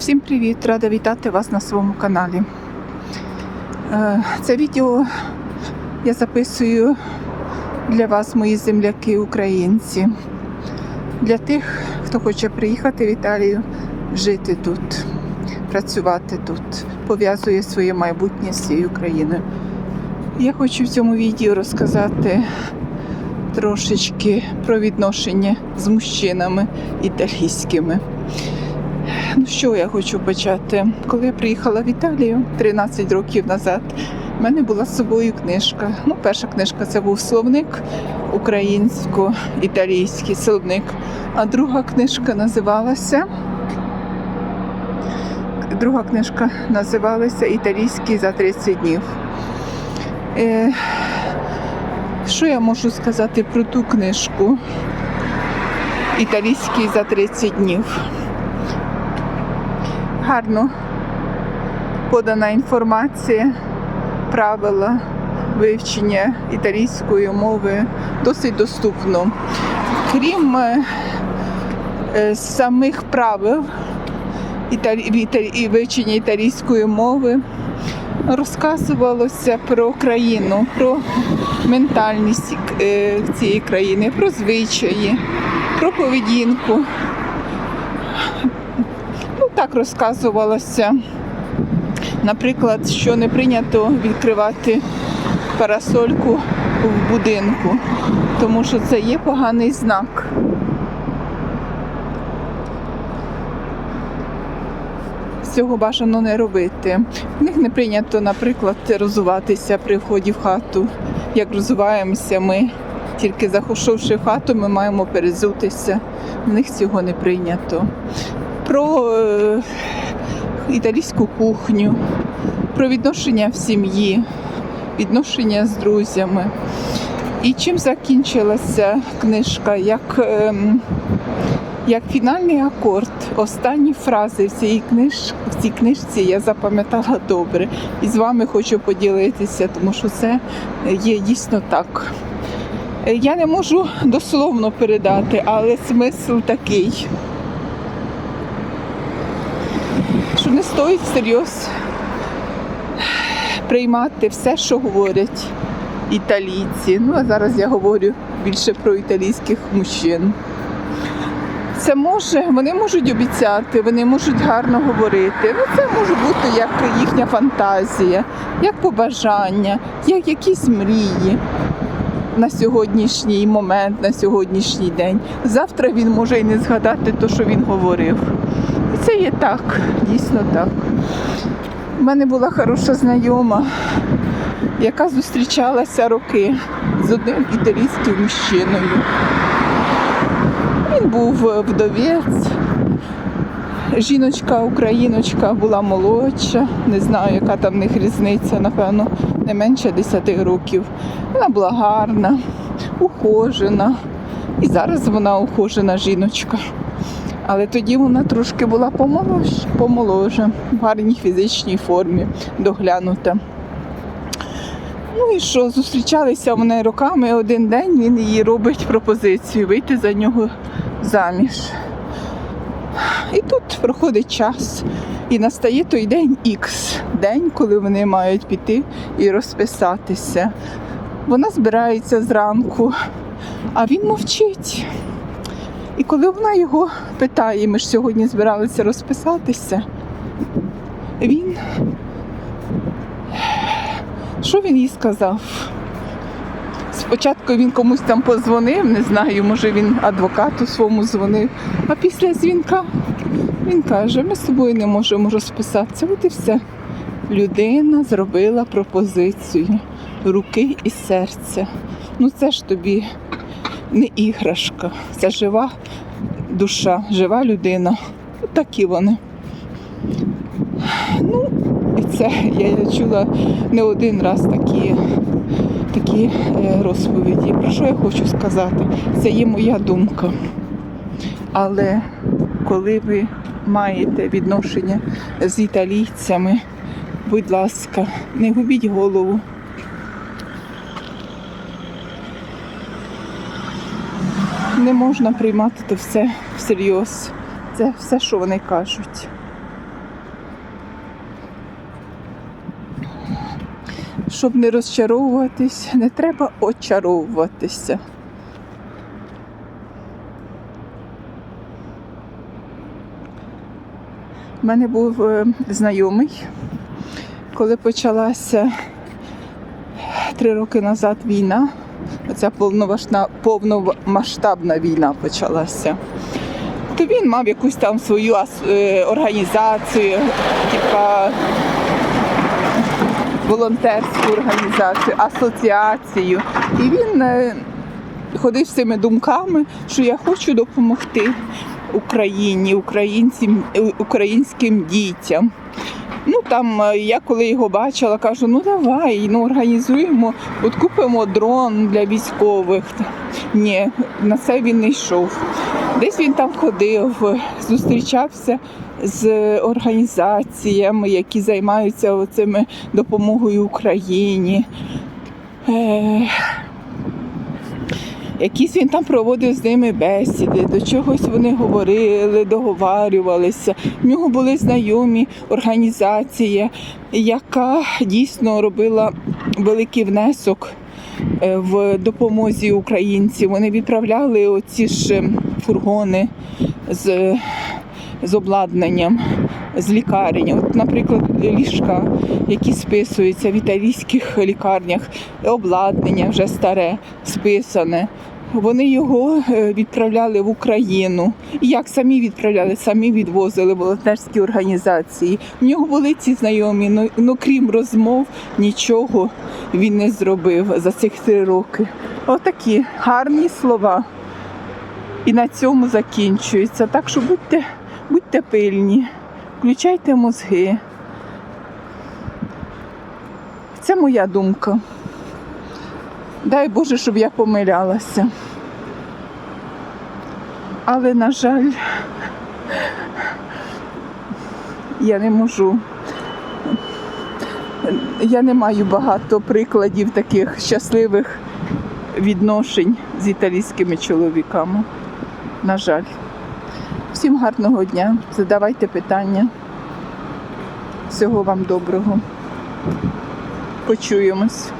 Всім привіт! Рада вітати вас на своєму каналі. Е, Це відео я записую для вас, мої земляки, українці. Для тих, хто хоче приїхати в Італію, жити тут, працювати тут, пов'язує своє майбутнє з цією країною. Я хочу в цьому відео розказати трошечки про відношення з мужчинами італійськими. Ну що я хочу почати? Коли я приїхала в Італію 13 років назад, в мене була з собою книжка. Ну, перша книжка це був словник українсько-італійський словник. А друга книжка називалася. Друга книжка називалася Італійський за 30 днів. Е, що я можу сказати про ту книжку? Італійський за 30 днів гарно подана інформація, правила вивчення італійської мови досить доступно. Крім е, е, самих правил і вивчення італійської мови, розказувалося про країну, про ментальність е, цієї країни, про звичаї, про поведінку. Так розказувалося. Наприклад, що не прийнято відкривати парасольку в будинку, тому що це є поганий знак. Цього бажано не робити. В них не прийнято, наприклад, розуватися при вході в хату. Як розуваємося ми, тільки захошовши хату, ми маємо перезутися. В них цього не прийнято про е, італійську кухню, про відношення в сім'ї, відношення з друзями. І чим закінчилася книжка? Як, ем, як фінальний акорд, останні фрази в цій, книж, в цій книжці я запам'ятала добре. І з вами хочу поділитися, тому що це є дійсно так. Е, Я не можу дословно передати, але смисл такий. що не стоїть всерйоз приймати все, що говорять італійці. Ну, а зараз я говорю більше про італійських мужчин. Це може, вони можуть обіцяти, вони можуть гарно говорити. Ну, це може бути як їхня фантазія, як побажання, як якісь мрії на сьогоднішній момент, на сьогоднішній день. Завтра він може і не згадати те, що він говорив. Це є так, дійсно так. У мене була хороша знайома, яка зустрічалася роки з одним італійським мужчиною. Він був вдовець. Жіночка, україночка була молодша, не знаю, яка там в них різниця, напевно, не менше 10 років. Вона була гарна, ухожена. І зараз вона ухожена жіночка. Але тоді вона трошки була помолож, помоложе, в гарній фізичній формі, доглянута. Ну і що, зустрічалися вони роками, один день він їй робить пропозицію вийти за нього заміж. І тут проходить час, і настає той день Х, день, коли вони мають піти і розписатися. Вона збирається зранку, а він мовчить. І коли вона його питає, ми ж сьогодні збиралися розписатися, він. Що він їй сказав? Спочатку він комусь там позвонив, не знаю, може він адвокату своєму дзвонив, а після дзвінка він каже, ми з собою не можемо розписатися. От і все. Людина зробила пропозицію руки і серця. Ну це ж тобі не іграшка, це жива душа, жива людина. Такі вони. Ну, і це я чула не один раз такі, такі е, розповіді. Про що я хочу сказати? Це є моя думка. Але коли ви маєте відношення з італійцями, будь ласка, не губіть голову. не можна приймати то все всерйоз. Це все, що вони кажуть. Щоб не розчаровуватись, не треба очаровуватися. У мене був е, знайомий, коли почалася три роки назад війна, повновашна- повномасштабна війна почалася. То він мав якусь там свою е, організацію, типа волонтерську організацію, асоціацію. І він е, ходив з цими думками, що я хочу допомогти Україні, українцям, е, українським дітям. Ну там е, я коли його бачила, кажу, ну давай, ну організуємо, от купимо дрон для військових. Ні, на це він не йшов. Десь він там ходив, зустрічався з організаціями, які займаються цими допомогою Україні. Якісь він там проводив з ними бесіди, до чогось вони говорили, договарювалися. В нього були знайомі організація, яка дійсно робила великий внесок е, в допомозі українців. Вони відправляли оці ж е, фургони з, з обладнанням, з лікарень. От, наприклад, ліжка, які списуються в італійських лікарнях, обладнання вже старе, списане. Вони його е, відправляли в Україну. І як самі відправляли, самі відвозили волонтерські організації. В нього були ці знайомі, ну, ну крім розмов, нічого він не зробив за цих три роки. Отакі гарні слова. І на цьому закінчується. Так що будьте, будьте пильні, включайте мозги. Це моя думка. Дай Боже, щоб я помилялася. Але, на жаль, я не можу. Я не маю багато прикладів таких щасливих відношень з італійськими чоловіками. На жаль. Всім гарного дня. Задавайте питання. Всього вам доброго. Почуємось.